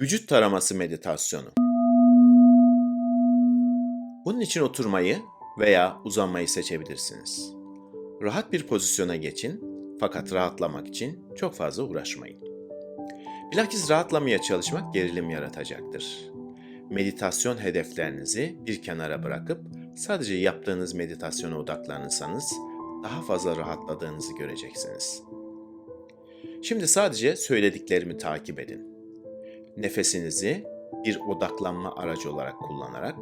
Vücut taraması meditasyonu. Bunun için oturmayı veya uzanmayı seçebilirsiniz. Rahat bir pozisyona geçin fakat rahatlamak için çok fazla uğraşmayın. Bilakis rahatlamaya çalışmak gerilim yaratacaktır. Meditasyon hedeflerinizi bir kenara bırakıp sadece yaptığınız meditasyona odaklanırsanız daha fazla rahatladığınızı göreceksiniz. Şimdi sadece söylediklerimi takip edin. Nefesinizi bir odaklanma aracı olarak kullanarak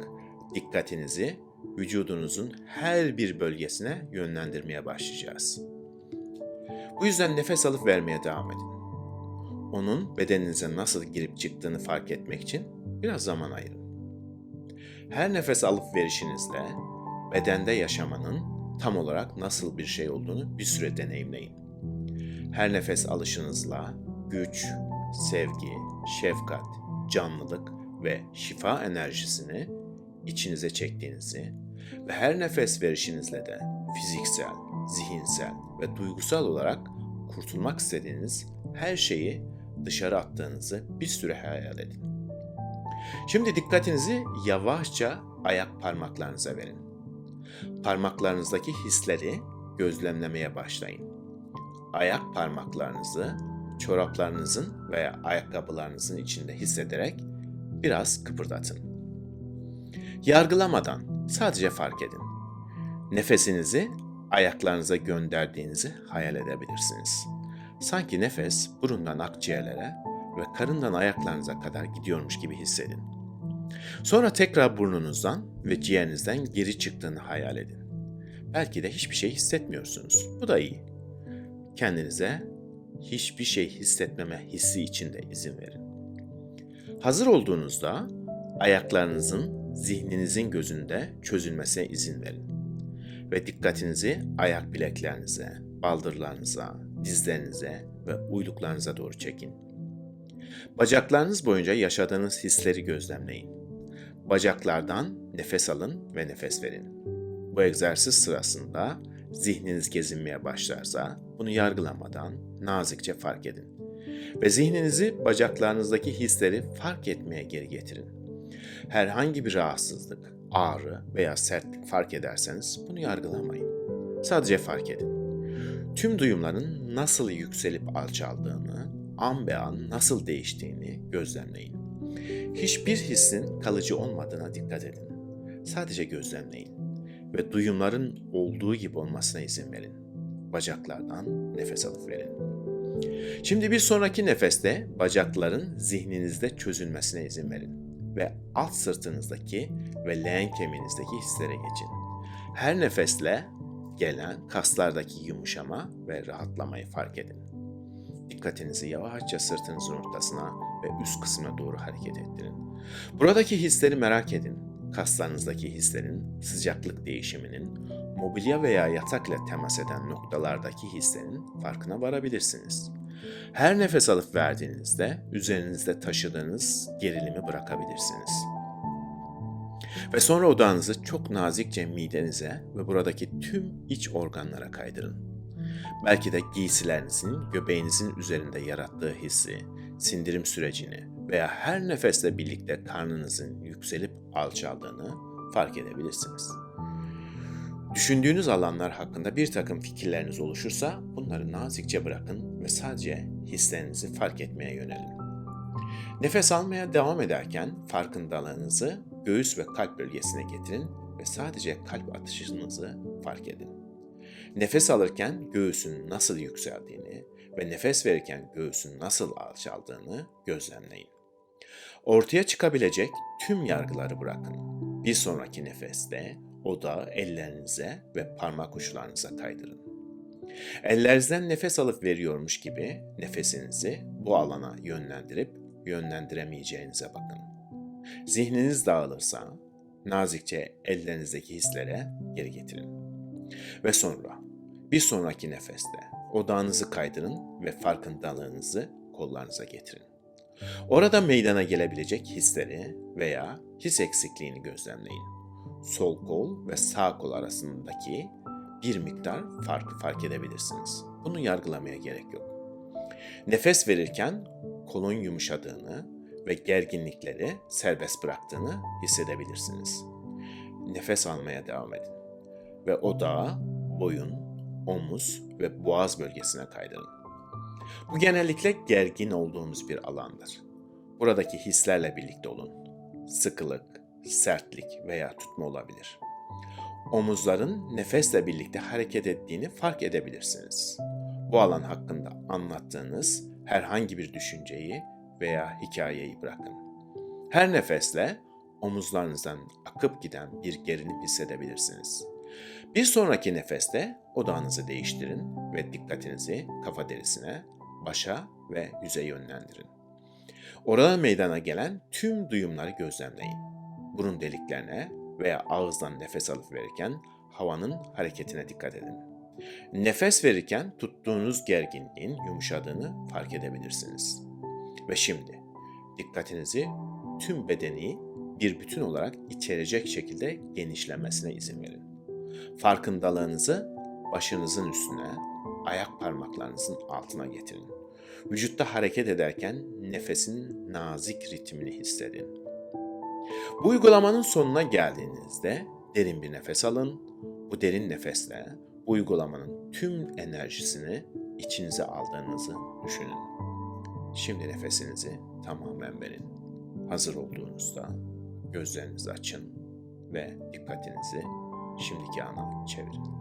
dikkatinizi vücudunuzun her bir bölgesine yönlendirmeye başlayacağız. Bu yüzden nefes alıp vermeye devam edin. Onun bedeninize nasıl girip çıktığını fark etmek için biraz zaman ayırın. Her nefes alıp verişinizle bedende yaşamanın tam olarak nasıl bir şey olduğunu bir süre deneyimleyin. Her nefes alışınızla güç, sevgi, şefkat, canlılık ve şifa enerjisini içinize çektiğinizi ve her nefes verişinizle de fiziksel, zihinsel ve duygusal olarak kurtulmak istediğiniz her şeyi dışarı attığınızı bir süre hayal edin. Şimdi dikkatinizi yavaşça ayak parmaklarınıza verin. Parmaklarınızdaki hisleri gözlemlemeye başlayın. Ayak parmaklarınızı çoraplarınızın veya ayakkabılarınızın içinde hissederek biraz kıpırdatın. Yargılamadan sadece fark edin. Nefesinizi ayaklarınıza gönderdiğinizi hayal edebilirsiniz. Sanki nefes burundan akciğerlere ve karından ayaklarınıza kadar gidiyormuş gibi hissedin. Sonra tekrar burnunuzdan ve ciğerinizden geri çıktığını hayal edin. Belki de hiçbir şey hissetmiyorsunuz. Bu da iyi. Kendinize hiçbir şey hissetmeme hissi içinde izin verin. Hazır olduğunuzda ayaklarınızın zihninizin gözünde çözülmesine izin verin. Ve dikkatinizi ayak bileklerinize, baldırlarınıza, dizlerinize ve uyluklarınıza doğru çekin. Bacaklarınız boyunca yaşadığınız hisleri gözlemleyin. Bacaklardan nefes alın ve nefes verin. Bu egzersiz sırasında zihniniz gezinmeye başlarsa bunu yargılamadan nazikçe fark edin. Ve zihninizi bacaklarınızdaki hisleri fark etmeye geri getirin. Herhangi bir rahatsızlık, ağrı veya sertlik fark ederseniz bunu yargılamayın. Sadece fark edin. Tüm duyumların nasıl yükselip alçaldığını, an be an nasıl değiştiğini gözlemleyin. Hiçbir hissin kalıcı olmadığına dikkat edin. Sadece gözlemleyin ve duyumların olduğu gibi olmasına izin verin. Bacaklardan nefes alıp verin. Şimdi bir sonraki nefeste bacakların zihninizde çözülmesine izin verin ve alt sırtınızdaki ve leğen kemiğinizdeki hislere geçin. Her nefesle gelen kaslardaki yumuşama ve rahatlamayı fark edin. Dikkatinizi yavaşça sırtınızın ortasına ve üst kısmına doğru hareket ettirin. Buradaki hisleri merak edin. Kaslarınızdaki hislerin, sıcaklık değişiminin, mobilya veya yatakla temas eden noktalardaki hislerin farkına varabilirsiniz. Her nefes alıp verdiğinizde üzerinizde taşıdığınız gerilimi bırakabilirsiniz. Ve sonra odağınızı çok nazikçe midenize ve buradaki tüm iç organlara kaydırın. Belki de giysilerinizin göbeğinizin üzerinde yarattığı hissi, sindirim sürecini veya her nefesle birlikte karnınızın yükselip alçaldığını fark edebilirsiniz. Düşündüğünüz alanlar hakkında bir takım fikirleriniz oluşursa bunları nazikçe bırakın ve sadece hislerinizi fark etmeye yönelin. Nefes almaya devam ederken farkındalığınızı göğüs ve kalp bölgesine getirin ve sadece kalp atışınızı fark edin. Nefes alırken göğsün nasıl yükseldiğini ve nefes verirken göğsün nasıl alçaldığını gözlemleyin. Ortaya çıkabilecek tüm yargıları bırakın. Bir sonraki nefeste odağı ellerinize ve parmak uçlarınıza kaydırın. Ellerinizden nefes alıp veriyormuş gibi nefesinizi bu alana yönlendirip yönlendiremeyeceğinize bakın. Zihniniz dağılırsa nazikçe ellerinizdeki hislere geri getirin. Ve sonra bir sonraki nefeste odağınızı kaydırın ve farkındalığınızı kollarınıza getirin. Orada meydana gelebilecek hisleri veya his eksikliğini gözlemleyin. Sol kol ve sağ kol arasındaki bir miktar farkı fark edebilirsiniz. Bunu yargılamaya gerek yok. Nefes verirken kolun yumuşadığını ve gerginlikleri serbest bıraktığını hissedebilirsiniz. Nefes almaya devam edin ve odağı boyun, omuz ve boğaz bölgesine kaydırın. Bu genellikle gergin olduğunuz bir alandır. Buradaki hislerle birlikte olun. Sıkılık, sertlik veya tutma olabilir. Omuzların nefesle birlikte hareket ettiğini fark edebilirsiniz. Bu alan hakkında anlattığınız herhangi bir düşünceyi veya hikayeyi bırakın. Her nefesle omuzlarınızdan akıp giden bir gerilim hissedebilirsiniz. Bir sonraki nefeste odağınızı değiştirin ve dikkatinizi kafa derisine, başa ve yüze yönlendirin. Orada meydana gelen tüm duyumları gözlemleyin. Burun deliklerine veya ağızdan nefes alıp verirken havanın hareketine dikkat edin. Nefes verirken tuttuğunuz gerginliğin yumuşadığını fark edebilirsiniz. Ve şimdi dikkatinizi tüm bedeni bir bütün olarak içerecek şekilde genişlemesine izin verin. Farkındalığınızı başınızın üstüne, ayak parmaklarınızın altına getirin. Vücutta hareket ederken nefesin nazik ritmini hissedin. Bu uygulamanın sonuna geldiğinizde derin bir nefes alın. Bu derin nefesle bu uygulamanın tüm enerjisini içinize aldığınızı düşünün. Şimdi nefesinizi tamamen verin. Hazır olduğunuzda gözlerinizi açın ve dikkatinizi şimdiki ana çevirin.